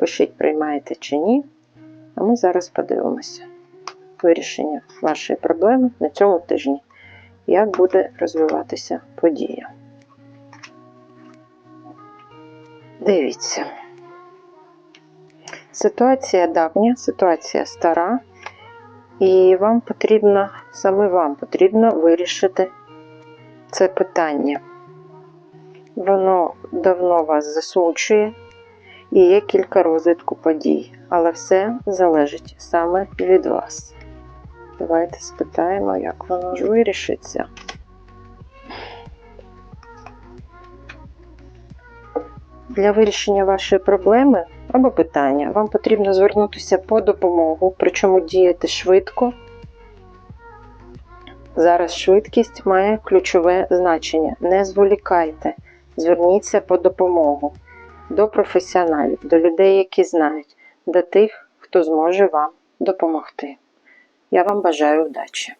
Пишіть, приймаєте чи ні. А ми зараз подивимося вирішення вашої проблеми на цьому тижні. Як буде розвиватися подія? Дивіться. Ситуація давня, ситуація стара, і вам потрібно, саме вам потрібно вирішити це питання. Воно давно вас засмучує і є кілька розвитку подій, але все залежить саме від вас. Давайте спитаємо, як воно ж вирішиться. Для вирішення вашої проблеми або питання вам потрібно звернутися по допомогу, причому діяти швидко. Зараз швидкість має ключове значення. Не зволікайте, зверніться по допомогу до професіоналів, до людей, які знають, до тих, хто зможе вам допомогти. Я вам бажаю удачі!